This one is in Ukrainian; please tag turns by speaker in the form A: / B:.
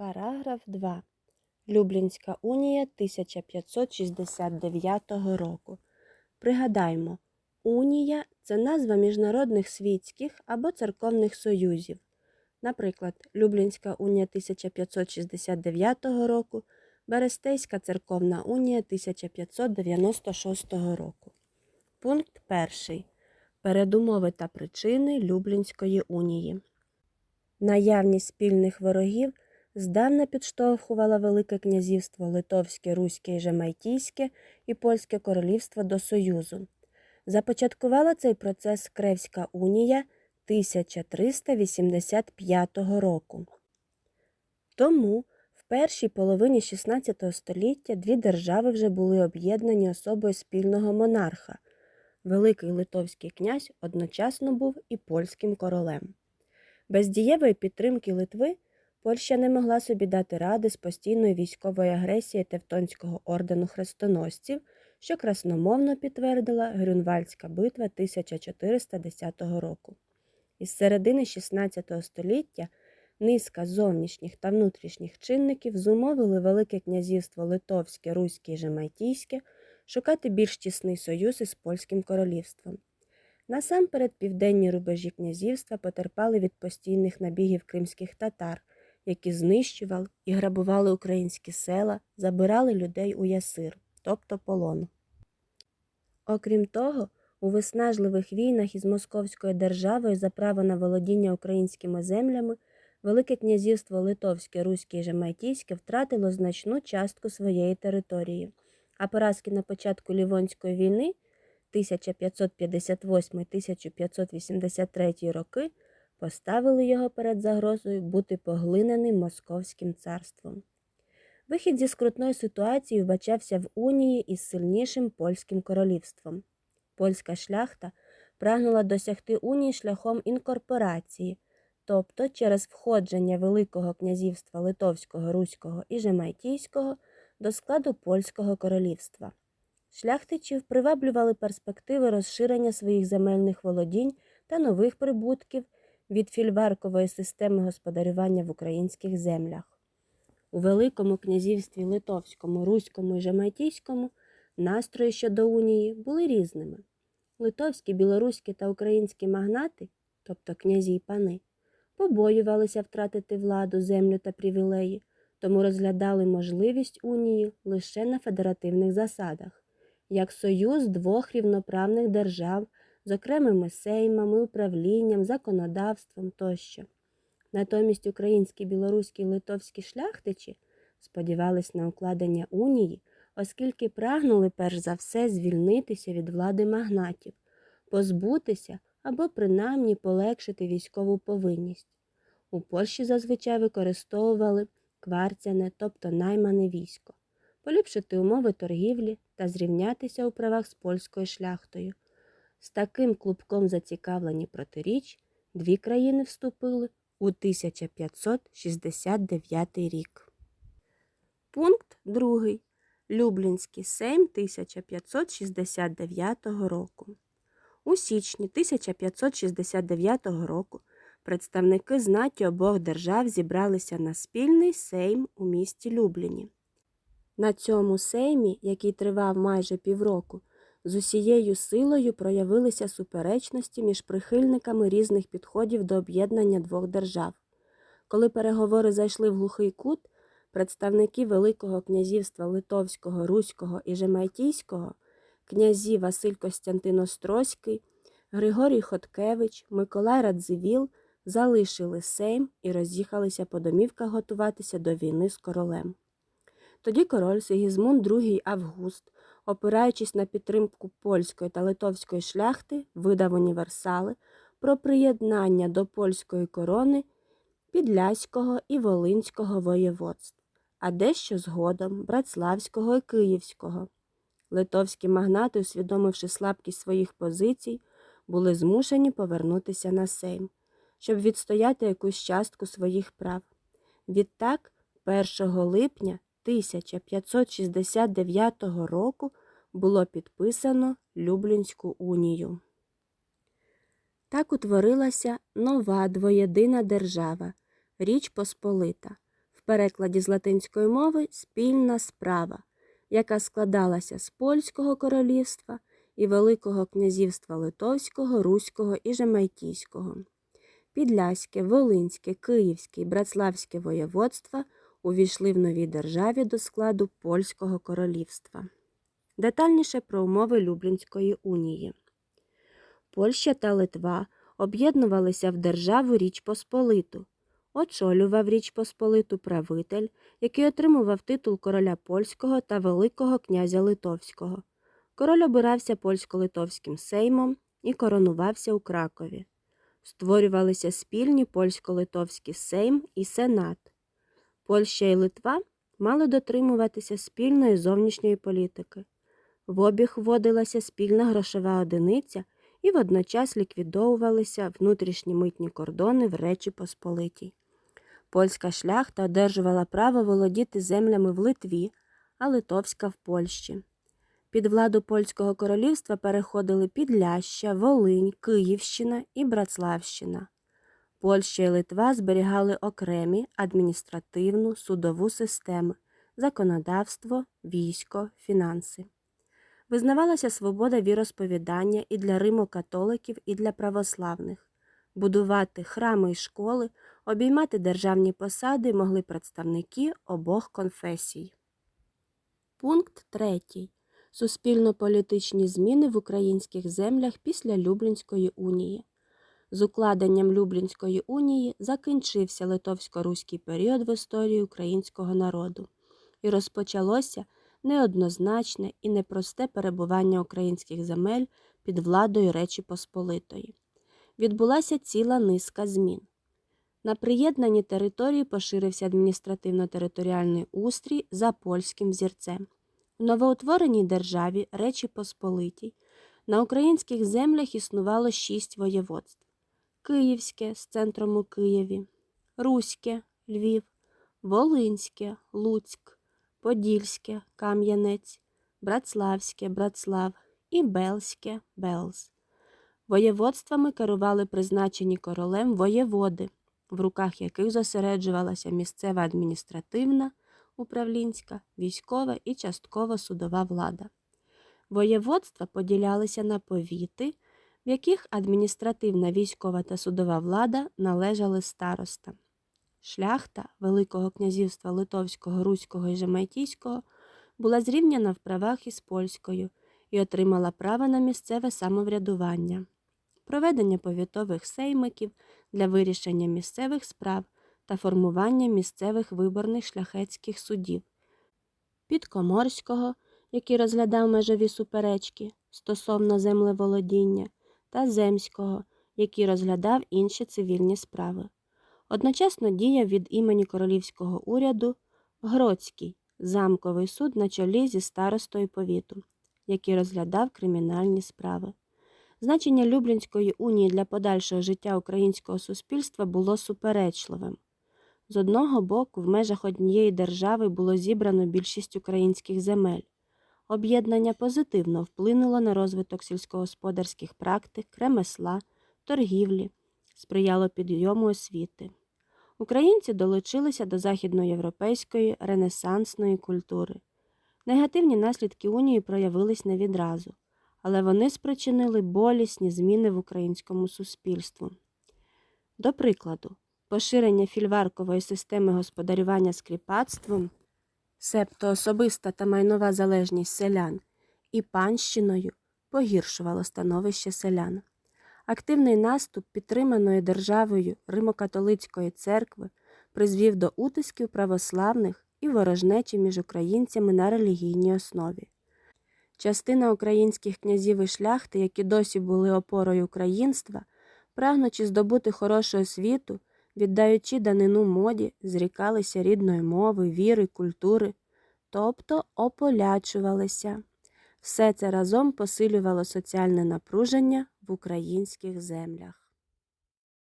A: Параграф 2. Люблінська унія 1569 року. Пригадаймо, унія це назва міжнародних світських або церковних союзів. Наприклад, Люблінська унія 1569 року, Берестейська церковна унія 1596 року. Пункт 1. Передумови та причини Люблінської унії. Наявність спільних ворогів здавна підштовхувала Велике князівство Литовське, Руське і Жемайтійське і Польське королівство до Союзу. Започаткувала цей процес Кревська унія 1385 року. Тому в першій половині XVI століття дві держави вже були об'єднані особою спільного монарха. Великий литовський князь одночасно був і польським королем. Без дієвої підтримки Литви Польща не могла собі дати ради з постійною військовою агресією Тевтонського ордену хрестоносців, що красномовно підтвердила Грюнвальдська битва 1410 року. Із середини XVI століття низка зовнішніх та внутрішніх чинників зумовили Велике князівство Литовське, Руське і Жемайтійське шукати більш тісний союз із Польським королівством. Насамперед південні рубежі князівства потерпали від постійних набігів кримських татар, які знищували і грабували українські села, забирали людей у ясир, тобто полон. Окрім того, у виснажливих війнах із Московською державою за право на володіння українськими землями Велике князівство Литовське, Руське і Жемайтійське втратило значну частку своєї території, а поразки на початку Лівонської війни 1558-1583 роки поставили його перед загрозою бути поглиненим Московським царством. Вихід зі скрутної ситуації вбачався в унії із сильнішим польським королівством. Польська шляхта прагнула досягти унії шляхом інкорпорації, тобто через входження Великого князівства Литовського, Руського і Жемайтійського до складу Польського королівства. Шляхтичів приваблювали перспективи розширення своїх земельних володінь та нових прибутків від фільваркової системи господарювання в українських землях. У Великому князівстві Литовському, Руському і Жемайтійському настрої щодо унії були різними. Литовські, білоруські та українські магнати, тобто князі й пани, побоювалися втратити владу, землю та привілеї, тому розглядали можливість унії лише на федеративних засадах, як союз двох рівноправних держав з окремими сеймами, управлінням, законодавством тощо. Натомість українські, білоруські і литовські шляхтичі сподівались на укладення унії, оскільки прагнули перш за все звільнитися від влади магнатів, позбутися або принаймні полегшити військову повинність. У Польщі зазвичай використовували кварцяне, тобто наймане військо, поліпшити умови торгівлі та зрівнятися у правах з польською шляхтою. З таким клубком зацікавлені протиріч дві країни вступили у 1569 рік. Пункт 2. Люблінський сейм 1569 року. У січні 1569 року представники знаті обох держав зібралися на спільний сейм у місті Любліні. На цьому сеймі, який тривав майже півроку, з усією силою проявилися суперечності між прихильниками різних підходів до об'єднання двох держав. Коли переговори зайшли в глухий кут, представники Великого князівства Литовського, Руського і Жемайтійського, князі Василь Костянтин Острозький, Григорій Хоткевич, Миколай Радзивіл залишили Сейм і роз'їхалися по домівках готуватися до війни з королем. Тоді король Сигізмунд II Август, опираючись на підтримку польської та литовської шляхти, видав універсали про приєднання до польської корони Підляського і Волинського воєводств, а дещо згодом Братславського і Київського. Литовські магнати, усвідомивши слабкість своїх позицій, були змушені повернутися на Сейм, щоб відстояти якусь частку своїх прав. Відтак, 1 липня 1569 року було підписано Люблінську унію. Так утворилася нова двоєдина держава Річ Посполита, в перекладі з латинської мови спільна справа, яка складалася з польського королівства і Великого князівства Литовського, Руського і Жемайтійського. Підляське, Волинське, Київське і Братславське воєводства увійшли в новій державі до складу Польського королівства. Детальніше про умови Люблінської унії. Польща та Литва об'єднувалися в державу Річ Посполиту. Очолював Річ Посполиту правитель, який отримував титул короля польського та Великого князя Литовського. Король обирався польсько-литовським сеймом і коронувався у Кракові. Створювалися спільні польсько-литовський сейм і сенат. Польща і Литва мали дотримуватися спільної зовнішньої політики. В обіг вводилася спільна грошова одиниця і водночас ліквідовувалися внутрішні митні кордони в Речі Посполитій. Польська шляхта одержувала право володіти землями в Литві, а литовська в Польщі. Під владу польського королівства переходили Підляща, Волинь, Київщина і Братславщина. Польща і Литва зберігали окремі адміністративну, судову системи, законодавство, військо, фінанси. Визнавалася свобода віросповідання і для римокатоликів, і для православних. Будувати храми й школи, обіймати державні посади могли представники обох конфесій. Пункт 3. Суспільно-політичні зміни в українських землях після Люблінської унії. З укладенням Люблінської унії закінчився литовсько-руський період в історії українського народу і розпочалося неоднозначне і непросте перебування українських земель під владою Речі Посполитої. Відбулася ціла низка змін. На приєднаній території поширився адміністративно-територіальний устрій за польським взірцем. У новоутвореній державі Речі Посполитій на українських землях існувало шість воєводств: Київське з центром у Києві, Руське Львів, Волинське Луцьк, Подільське Кам'янець, Братславське Братслав і Белське Белз. Воєводствами керували призначені королем воєводи, в руках яких зосереджувалася місцева адміністративна, управлінська, військова і частково судова влада. Воєводства поділялися на повіти, в яких адміністративна, військова та судова влада належали старостам. Шляхта Великого князівства Литовського, Руського і Жемайтійського була зрівняна в правах із польською і отримала право на місцеве самоврядування, проведення повітових сеймиків для вирішення місцевих справ та формування місцевих виборних шляхетських судів, Підкоморського, який розглядав межові суперечки стосовно землеволодіння, та Земського, який розглядав інші цивільні справи. Одночасно діяв від імені королівського уряду Гроцький замковий суд на чолі зі старостою повіту, який розглядав кримінальні справи. Значення Люблінської унії для подальшого життя українського суспільства було суперечливим. З одного боку, в межах однієї держави було зібрано більшість українських земель. Об'єднання позитивно вплинуло на розвиток сільськогосподарських практик, ремесла, торгівлі, сприяло підйому освіти. Українці долучилися до західноєвропейської ренесансної культури. Негативні наслідки унії проявились не відразу, але вони спричинили болісні зміни в українському суспільству. До прикладу, поширення фільваркової системи господарювання скріпацтвом, себто особиста та майнова залежність селян і панщиною погіршувало становище селян. Активний наступ підтриманої державою Римокатолицької церкви призвів до утисків православних і ворожнечі між українцями на релігійній основі. Частина українських князів і шляхти, які досі були опорою українства, прагнучи здобути хорошу освіту, віддаючи данину моді, зрікалися рідної мови, віри, культури, тобто ополячувалися. Все це разом посилювало соціальне напруження в українських землях.